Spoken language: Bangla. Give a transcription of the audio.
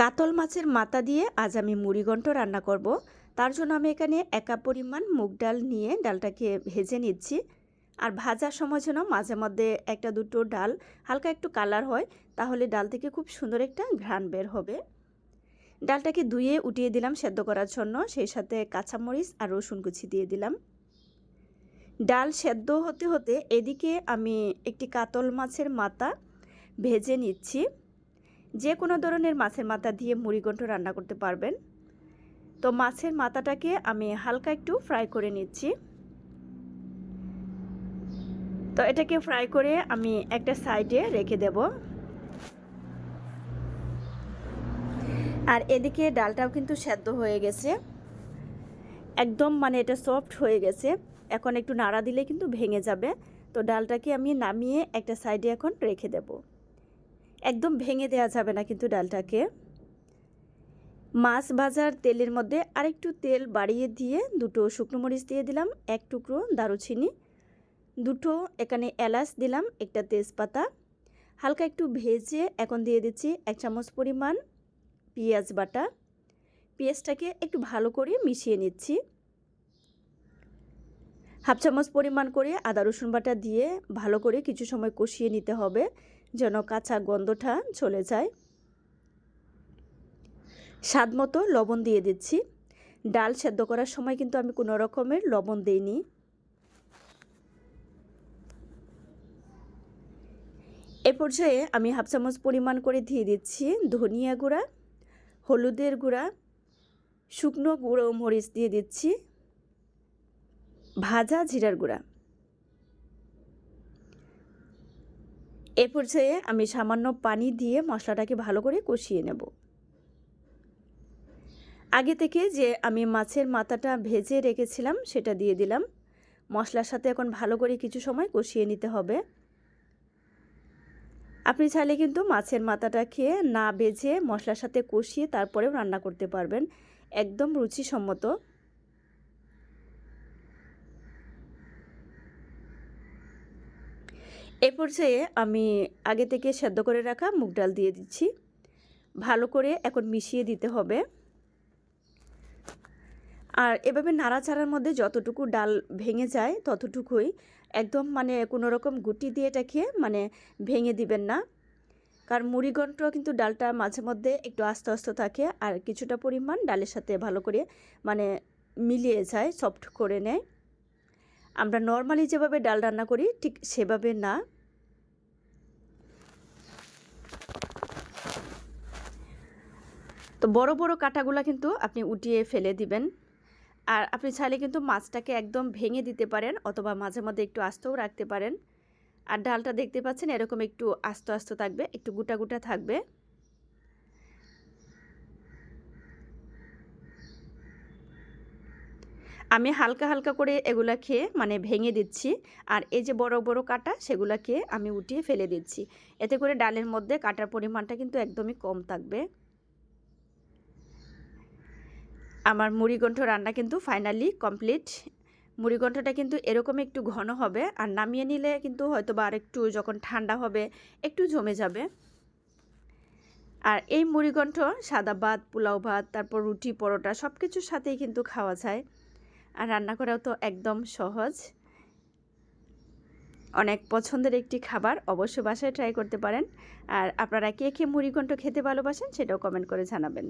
কাতল মাছের মাথা দিয়ে আজ আমি মুড়িঘণ্ট রান্না করব। তার জন্য আমি এখানে এক কাপ পরিমাণ মুগ ডাল নিয়ে ডালটাকে ভেজে নিচ্ছি। আর ভাজার সময় যেন মাঝে মধ্যে একটা দুটো ডাল হালকা একটু কালার হয়, তাহলে ডাল থেকে খুব সুন্দর একটা ঘ্রাণ বের হবে। ডালটাকে ধুয়ে উঠিয়ে দিলাম সেদ্ধ করার জন্য, সেই সাথে কাঁচামরিচ আর রসুন কুচি দিয়ে দিলাম। ডাল সেদ্ধ হতে হতে এদিকে আমি একটি কাতল মাছের মাথা ভেজে নিচ্ছি। যে কোনো ধরনের মাছের মাথা দিয়ে মুড়িঘণ্ট রান্না করতে পারবেন। তো মাছের মাথাটাকে আমি হালকা একটু ফ্রাই করে নিচ্ছি। তো এটাকে ফ্রাই করে আমি একটা সাইডে রেখে দেব। আর এদিকে ডালটাও কিন্তু সেদ্ধ হয়ে গেছে। একদম মানে এটা সফট হয়ে গেছে। এখন একটু নাড়া দিলে কিন্তু ভেঙে যাবে। তো ডালটাকে আমি নামিয়ে একটা সাইডে এখন রেখে দেবো। একদম ভেঙে দেওয়া যাবে না কিন্তু ডালটাকে। মাছ ভাজার তেলের মধ্যে আরেকটু তেল বাড়িয়ে দিয়ে দুটো শুকনো মরিচ দিয়ে দিলাম, এক টুকরো দারুচিনি, দুটো এখানে এলাচ দিলাম, একটা তেজপাতা। হালকা একটু ভেজে এখন দিয়ে দিচ্ছি এক চামচ পরিমাণ পেঁয়াজ বাটা। পেঁয়াজটাকে একটু ভালো করে মিশিয়ে নিচ্ছি। হাফ চামচ পরিমাণ করে আদা রসুন বাটা দিয়ে ভালো করে কিছু সময় কষিয়ে নিতে হবে। যেন কাঁচা গন্ধটা চলে যায়। স্বাদ মতো লবণ দিয়ে দিচ্ছি। ডাল সেদ্ধ করার সময় কিন্তু আমি কোনো রকমের লবণ দিইনি। এ পর্যায়ে আমি হাফ চামচ পরিমাণ করে দিয়ে দিচ্ছি ধনিয়া গুঁড়া, হলুদের গুঁড়া, শুকনো গুঁড়ো মরিচ দিয়ে দিচ্ছি, ভাজা জিরার গুঁড়া। এ পর্যায়ে আমি সামান্য পানি দিয়ে মশলাটাকে ভালো করে কষিয়ে নেব। আগে থেকে যে আমি মাছের মাথাটা ভেজে রেখেছিলাম, সেটা দিয়ে দিলাম। মশলার সাথে এখন ভালো করে কিছু সময় কষিয়ে নিতে হবে। আপনি চাইলে কিন্তু মাছের মাথাটা খেয়ে না বেজে মশলার সাথে কষিয়ে তারপরেও রান্না করতে পারবেন। একদম রুচিসম্মত। এ পর্যায়ে আমি আগে থেকে সেদ্ধ করে রাখা মুগ ডাল দিয়ে দিচ্ছি। ভালো করে এখন মিশিয়ে দিতে হবে। আর এভাবে নাড়াচাড়ার মধ্যে যতটুকু ডাল ভেঙে যায় ততটুকুই। একদম মানে কোনো রকম গুটি দিয়ে এটাকে মানে ভেঙে দিবেন না। কারণ মুড়িঘণ্ট কিন্তু ডালটা মাঝে মধ্যে একটু আস্তে আস্তে থাকে আর কিছুটা পরিমাণ ডালের সাথে ভালো করে মানে মিলিয়ে যায়, সফট করে নেয়। আমরা নর্মালি যেভাবে ডাল রান্না করি, ঠিক সেভাবে না। তো বড় বড় কাটাগুলো কিন্তু আপনি উঠিয়ে ফেলে দিবেন। আর আপনি চাইলে কিন্তু মাছটাকে একদম ভেঙে দিতে পারেন অথবা মাঝে মধ্যে একটু আস্তেও রাখতে পারেন। আর ডালটা দেখতে পাচ্ছেন এরকম একটু আস্ত আস্ত থাকবে, একটু গোটা গোটা থাকবে। আমি হালকা হালকা করে এগুলা খেয়ে মানে ভেঙে দিচ্ছি। আর এই যে বড় বড় কাটা সেগুলা খেয়ে আমি উঠিয়ে ফেলে দিচ্ছি। এতে করে ডালের মধ্যে কাটার পরিমাণটা কিন্তু একদমই কম থাকবে। আমার মুড়িগণ্ঠ রান্না কিন্তু ফাইনালি কমপ্লিট। মুড়িগণ্ঠটা কিন্তু এরকম একটু ঘন হবে, আর নামিয়ে নিলে কিন্তু হয়তো বা আরেকটু যখন ঠান্ডা হবে, একটু জমে যাবে। আর এই মুড়িগণ্ঠ সাদা ভাত, পোলাও ভাত, তারপর রুটি, পরোটা সব কিছুর সাথেই কিন্তু খাওয়া যায়। আর রান্না করাও তো একদম সহজ। অনেক পছন্দের একটি খাবার অবশ্য বাসায় ট্রাই করতে পারেন। আর আপনারা কে কে মুড়িঘণ্ট খেতে ভালোবাসেন সেটাও কমেন্ট করে জানাবেন।